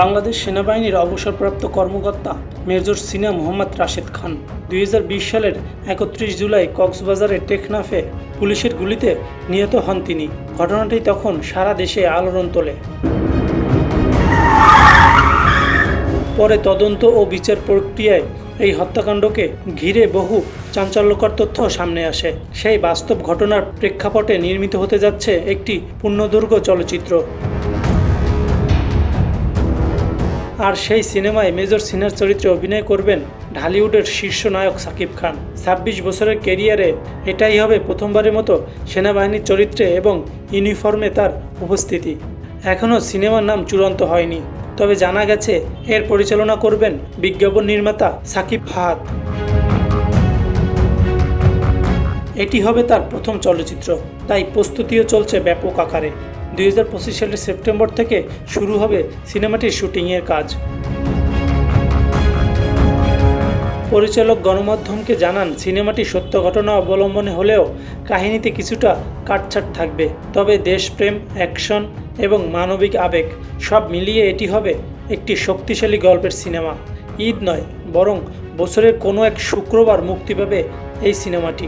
বাংলাদেশ সেনাবাহিনীর অবসরপ্রাপ্ত কর্মকর্তা মেজর সিনা মোহাম্মদ রাশেদ খান। দুই হাজার বিশ সালের একত্রিশ জুলাই কক্সবাজারের টেকনাফে পুলিশের গুলিতে নিহত হন তিনি। ঘটনাটি তখন সারা দেশে আলোড়ন তোলে। পরে তদন্ত ও বিচার প্রক্রিয়ায় এই হত্যাকাণ্ডকে ঘিরে বহু চাঞ্চল্যকর তথ্য সামনে আসে। সেই বাস্তব ঘটনার প্রেক্ষাপটে নির্মিত হতে যাচ্ছে একটি পূর্ণদৈর্ঘ্য চলচ্চিত্র। আর সেই সিনেমায় মেজর সিনার চরিত্রে অভিনয় করবেন ঢালিউডের শীর্ষ নায়ক সাকিব খান। ছাব্বিশ বছরের কেরিয়ারে এটাই হবে প্রথমবারের মতো সেনাবাহিনীর চরিত্রে এবং ইউনিফর্মে তার উপস্থিতি। এখনও সিনেমার নাম চূড়ান্ত হয়নি, তবে জানা গেছে এর পরিচালনা করবেন বিজ্ঞাপন নির্মাতা সাকিব ফাহাদ। এটি হবে তার প্রথম চলচ্চিত্র, তাই প্রস্তুতিও চলছে ব্যাপক আকারে। দুই হাজার পঁচিশ সালের সেপ্টেম্বর থেকে শুরু হবে সিনেমাটির শুটিংয়ের কাজ। পরিচালক গণমাধ্যমকে জানান, সিনেমাটি সত্য ঘটনা অবলম্বনে হলেও কাহিনীতে কিছুটা কাটছাট থাকবে। তবে দেশপ্রেম, অ্যাকশন এবং মানবিক আবেগ সব মিলিয়ে এটি হবে একটি শক্তিশালী গল্পের সিনেমা। ঈদ নয়, বরং বছরের কোনো এক শুক্রবার মুক্তি পাবে এই সিনেমাটি।